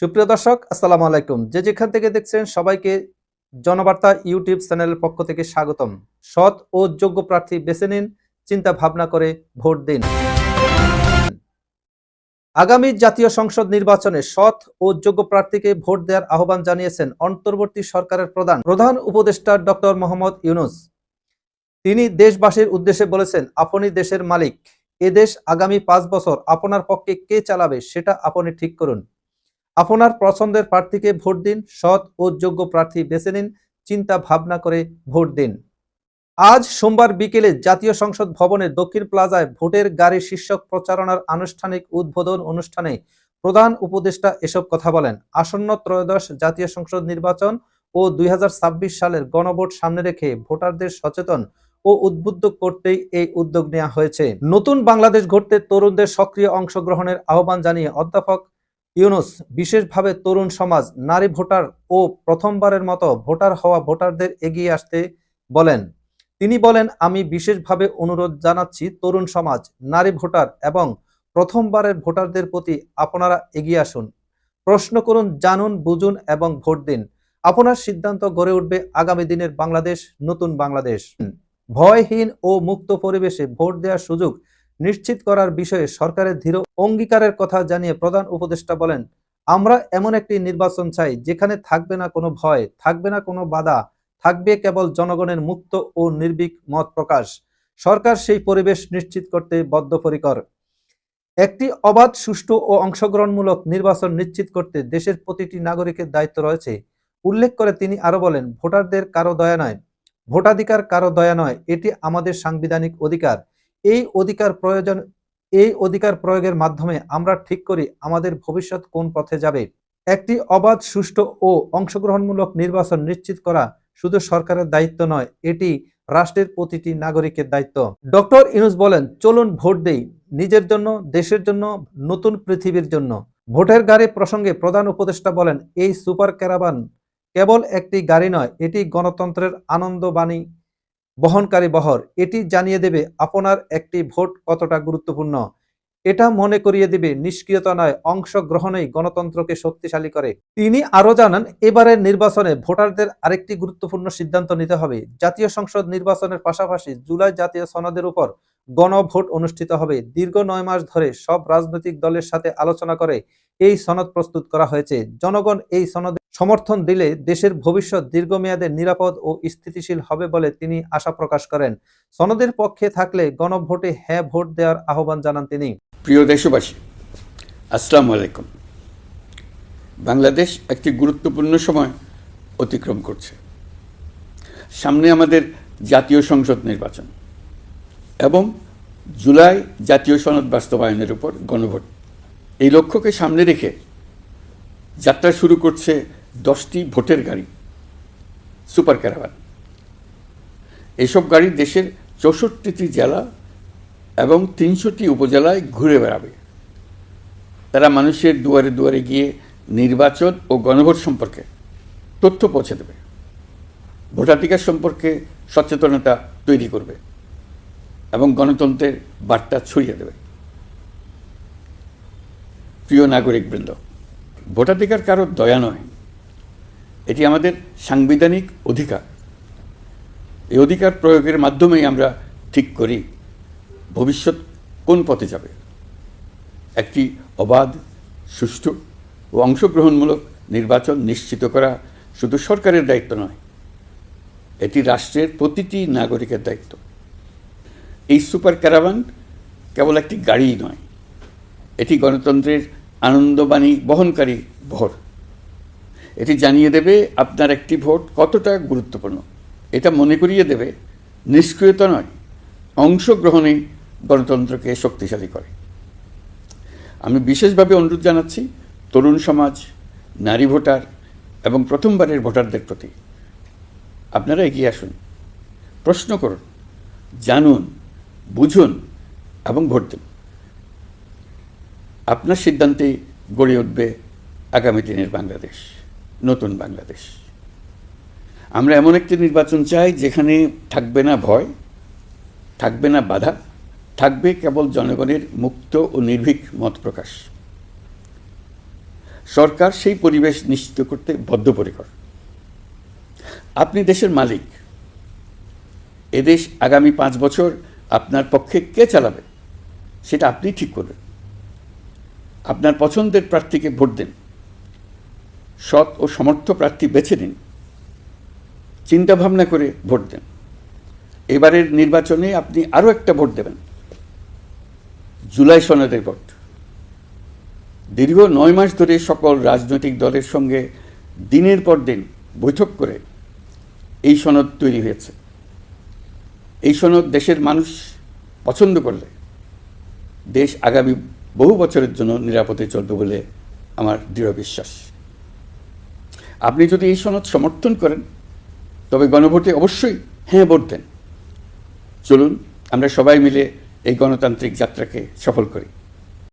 সুপ্রিয় দর্শক, আসসালামু আলাইকুম। যে যেখান থেকে দেখছেন সবাইকে জনবার্তা ইউটিউব চ্যানেলের পক্ষ থেকে স্বাগতম। সৎ ও যোগ্য প্রার্থী বেছে নিন, চিন্তা ভাবনা করে ভোট দিন। আগামী জাতীয় সংসদ নির্বাচনে সৎ ও যোগ্য প্রার্থীকে ভোট দেওয়ার আহ্বান জানিয়েছেন অন্তর্বর্তী সরকারের প্রধান প্রধান উপদেষ্টা ডক্টর মোহাম্মদ ইউনুস। তিনি দেশবাসীর উদ্দেশ্যে বলেছেন, আপনি দেশের মালিক। এ দেশ আগামী পাঁচ বছর আপনার পক্ষে কে চালাবে সেটা আপনি ঠিক করুন। আপনার পছন্দের প্রার্থীকে ভোট দিন, সৎ ও যোগ্য প্রার্থী বেছে নিন, চিন্তা ভাবনা করে ভোট দিন। আজ সোমবার বিকেলে জাতীয় সংসদ ভবনের দক্ষিণ প্লাজায় ভোটের গাড়ি শীর্ষক প্রচারণার আনুষ্ঠানিক উদ্বোধন অনুষ্ঠানে প্রধান উপদেষ্টা এসব কথা বলেন। আসন্ন ত্রয়োদশ জাতীয় সংসদ নির্বাচন ও দুই হাজার ছাব্বিশ সালের গণভোট সামনে রেখে ভোটারদের সচেতন ও উদ্বুদ্ধ করতেই এই উদ্যোগ নেওয়া হয়েছে। নতুন বাংলাদেশ ঘটতে তরুণদের সক্রিয় অংশগ্রহণের আহ্বান জানিয়ে অধ্যাপক ইউনুস, বিশেষভাবে তরুণ সমাজ, নারী ভোটার ও প্রথমবারের মতো ভোটার হওয়া ভোটারদের এগিয়ে আসতে বলেন। তিনি বলেন, আমি বিশেষভাবে অনুরোধ জানাচ্ছি তরুণ সমাজ, নারী ভোটার এবং প্রথমবারের ভোটারদের প্রতি আপনারা এগিয়ে আসুন। প্রশ্ন করুন, জানুন, বুঝুন এবং ভোট দিন। আপনার সিদ্ধান্ত গড়ে উঠবে আগামী দিনের বাংলাদেশ, নতুন বাংলাদেশ। ভয়হীন ও মুক্ত পরিবেশে ভোট দেওয়ার সুযোগ নিশ্চিত করার বিষয়ে সরকারের দৃঢ় অঙ্গীকারের কথা জানিয়ে প্রধান উপদেষ্টা বলেন, আমরা এমন একটি নির্বাচন চাই যেখানে থাকবে না কোনো ভয়, থাকবে না কোনো বাধা, থাকবে কেবল জনগণের মুক্ত ও নির্ভীক মত প্রকাশ। সরকার সেই পরিবেশ নিশ্চিত করতে বদ্ধপরিকর। একটি অবাধ, সুষ্ঠু ও অংশগ্রহণমূলক নির্বাচন নিশ্চিত করতে দেশের প্রতিটি নাগরিকের দায়িত্ব রয়েছে। উল্লেখ করে তিনি আরও বলেন, ভোটারদের কারও দয়া নয়, ভোটাধিকার কারও দয়া নয়, এটি আমাদের সাংবিধানিক অধিকার। এই অধিকার প্রয়োজন, এই অধিকার প্রয়োগের মাধ্যমে আমরা ঠিক করি আমাদের ভবিষ্যৎ কোন পথে যাবে। একটি অবাধ, সুষ্ঠু ও অংশগ্রহণমূলক নির্বাচন নিশ্চিত করা শুধু সরকারের দায়িত্ব নয়, এটি রাষ্ট্রের প্রতিটি নাগরিকের দায়িত্ব। ডক্টর ইনুস বলেন, চলুন ভোট দেই নিজের জন্য, দেশের জন্য, নতুন পৃথিবীর জন্য। ভোটের গাড়ি প্রসঙ্গে প্রধান উপদেষ্টা বলেন, এই সুপার ক্যারাভান কেবল একটি গাড়ি নয়, এটি গণতন্ত্রের আনন্দবাণী বহনকারী বহর, এটি জানিয়ে দেবে আপনার একটি ভোট কতটা গুরুত্বপূর্ণ। এটা মনে করিয়ে দিবে, নিষ্ক্রিয়তা নয়, অংশগ্রহণেই গণতন্ত্রকে শক্তিশালী করে। তিনি আরও জানান, এবারের নির্বাচনে ভোটারদের আরেকটি গুরুত্বপূর্ণ সিদ্ধান্ত নিতে হবে। জাতীয় সংসদ নির্বাচনের পাশাপাশি জুলাই জাতীয় সনদের উপর গণভোট অনুষ্ঠিত হবে। দীর্ঘ নয় মাস ধরে সব রাজনৈতিক দলের সাথে আলোচনা করে এই সনদ প্রস্তুত করা হয়েছে। জনগণ এই সনদে সমর্থন দিলে দেশের ভবিষ্যৎ দীর্ঘমেয়াদে নিরাপদ ও স্থিতিশীল হবে বলে তিনি আশা প্রকাশ করেন। সনদের পক্ষে থাকলে গণভোটে হ্যাঁ ভোট দেওয়ার আহ্বান জানান তিনি। প্রিয় দেশবাসী, আসসালামু আলাইকুম। বাংলাদেশ একটি গুরুত্বপূর্ণ সময় অতিক্রম করছে। সামনে আমাদের জাতীয় সংসদ নির্বাচন। এবং জুলাই জাতীয় সনদ বাস্তবায়নের উপর গণভোট। এই লক্ষ্যকে সামনে রেখে যাত্রা শুরু করছে দশটি ভোটের গাড়ি, সুপার ক্যারাভান এসব গাড়ি দেশের চৌষট্টিটি জেলা এবং তিনশোটি উপজেলায় ঘুরে বেড়াবে। তারা মানুষের দুয়ারে দুয়ারে গিয়ে নির্বাচন ও গণভোট সম্পর্কে তথ্য পৌঁছে দেবে। ভোটাধিকার সম্পর্কে সচেতনতা তৈরি করবে। এবং গণতন্ত্রের বার্তা ছড়িয়ে দেবে। প্রিয় নাগরিকবৃন্দ, ভোটাধিকার কারও দয়া নয়। এটি আমাদের সাংবিধানিক অধিকার। এই অধিকার প্রয়োগের মাধ্যমেই আমরা ঠিক করি ভবিষ্যৎ কোন পথে যাবে। একটি অবাধ, সুষ্ঠু ও অংশগ্রহণমূলক নির্বাচন নিশ্চিত করা শুধু সরকারের দায়িত্ব নয়, এটি রাষ্ট্রের প্রতিটি নাগরিকের দায়িত্ব। এই সুপার ক্যারাভান কেবল একটি গাড়ি নয়। এটি গণতন্ত্রের আনন্দবাণী বহনকারী ভোট। এটি জানিয়ে দেবে আপনার একটি ভোট কতটা গুরুত্বপূর্ণ। এটা মনে করিয়ে দেবে, নিষ্ক্রিয়তা নয় অংশগ্রহণে গণতন্ত্রকে শক্তিশালী করে। আমি বিশেষভাবে অনুরোধ জানাচ্ছি তরুণ সমাজ, নারী ভোটার এবং প্রথমবারের ভোটারদের প্রতি। আপনারা এগিয়ে আসুন, প্রশ্ন করুন, জানুন বুঝুন এবং ভোট দিন। আপনার সিদ্ধান্তে গড়ে উঠবে আগামী দিনের বাংলাদেশ, নতুন বাংলাদেশ। আমরা এমন একটি নির্বাচন চাই যেখানে থাকবে না ভয়, থাকবে না বাধা, থাকবে কেবল জনগণের মুক্ত ও নির্ভীক মত প্রকাশ। সরকার সেই পরিবেশ নিশ্চিত করতে বদ্ধপরিকর। আপনি দেশের মালিক। এদেশ আগামী পাঁচ বছর আপনার পক্ষে কে চালাবে? সেটা আপনি ঠিক করবেন। আপনার পছন্দের প্রার্থীকে ভোট দিন। সৎ ও সমর্থ প্রার্থী বেছে নিন। চিন্তাভাবনা করে ভোট দেন। এবারের নির্বাচনে আপনি আরও একটা ভোট দেবেন। জুলাই সনদের ভোট। দীর্ঘ নয় মাস ধরে সকল রাজনৈতিক দলের সঙ্গে দিনের পর দিন বৈঠক করে এই সনদ তৈরি হয়েছে। এই সনদ দেশের মানুষ পছন্দ করলে, দেশ আগামী বহু বছরের জন্য নিরাপদে চলবে বলে আমার দৃঢ় বিশ্বাস। আপনি যদি এই সনদ সমর্থন করেন, তবে গণভোটে অবশ্যই হ্যাঁ ভোট দেন। চলুন, আমরা সবাই মিলে এই গণতান্ত্রিক যাত্রাকে সফল করি।